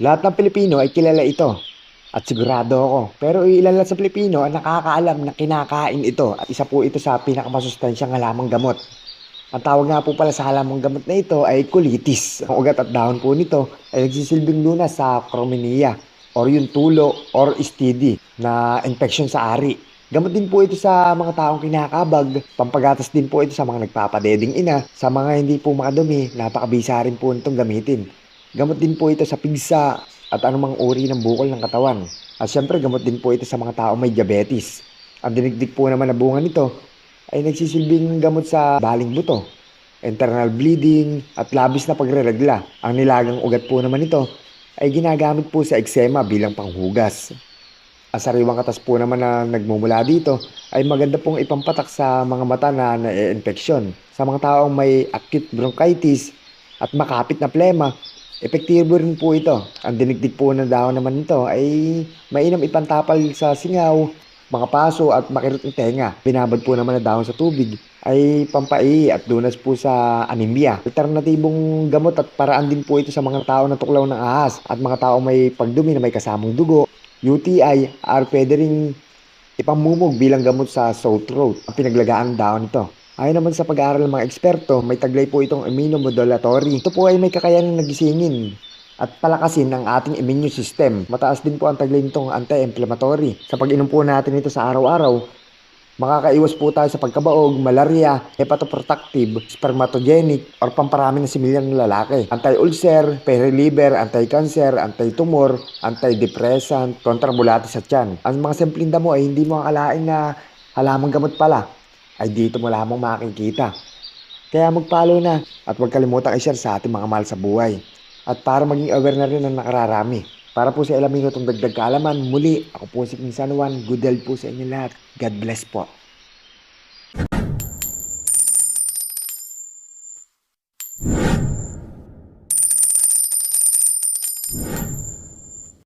Lahat ng Pilipino ay kilala ito at sigurado ako. Pero ilan lang sa Pilipino ang nakakaalam na kinakain ito at isa po ito sa pinakamasustansyang halamang gamot. Ang tawag nga po pala sa halamang gamot na ito ay colitis. Ang ugat at dahon po nito ay nagsisilbing lunas sa cromenia or yung tulo or STD na infection sa ari. Gamot din po ito sa mga taong kinakabag. Pampagatas din po ito sa mga nagpapadeding ina. Sa mga hindi po makadumi, napakabisa rin po nitong gamitin. Gamot din po ito sa pigsa at anumang uri ng bukol ng katawan. At syempre, gamot din po ito sa mga taong may diabetes. Ang dinigdig po naman na bunga nito ay nagsisilbing gamot sa baling buto, internal bleeding, at labis na pagreregla. Ang nilagang ugat po naman ito ay ginagamit po sa eksema bilang panghugas. Ang sariwang katas po naman na nagmumula dito ay maganda pong ipampatak sa mga mata na na-infeksyon. Sa mga taong may acute bronchitis at makapit na plema, epektibo rin po ito. Ang dinigdig po ng dahon naman nito ay mainam ipantapal sa singaw, mga paso at makirot ng tenga. Binabad po naman na dahon sa tubig ay pampai at dunas po sa anemia. Alternatibong gamot at paraan din po ito sa mga tao na tuklaw ng ahas at mga tao may pagdumi na may kasamang dugo. UTI are pwede rin ipamumog bilang gamot sa sore throat ang pinaglagaang dahon nito. Ayon naman sa pag-aaral ng mga eksperto, may taglay po itong immunomodulatory. Ito po ay may kakayanan nagisingin at palakasin ang ating immune system. Mataas din po ang taglay nitong anti-inflammatory. Sa pag-inom po natin ito sa araw-araw, makakaiwas po tayo sa pagkabaog, malaria, hepatoprotective, spermatogenic, or pamparami ng similyan ng lalaki. Anti-ulcer, pain-reliever, anti-cancer, anti-tumor, anti-depressant, kontrabulatis at yan. Ang mga simpleng damo ay hindi mo akalain na halamang gamot pala ay dito mo lamang makikita. Kaya mag-follow na at huwag kalimutan i-share sa ating mga mahal sa buhay. At para maging aware na rin ang nakararami. Para po sa ilang minutong dagdag kaalaman, muli ako po si King San Juan. Good health po sa inyo lahat. God bless po.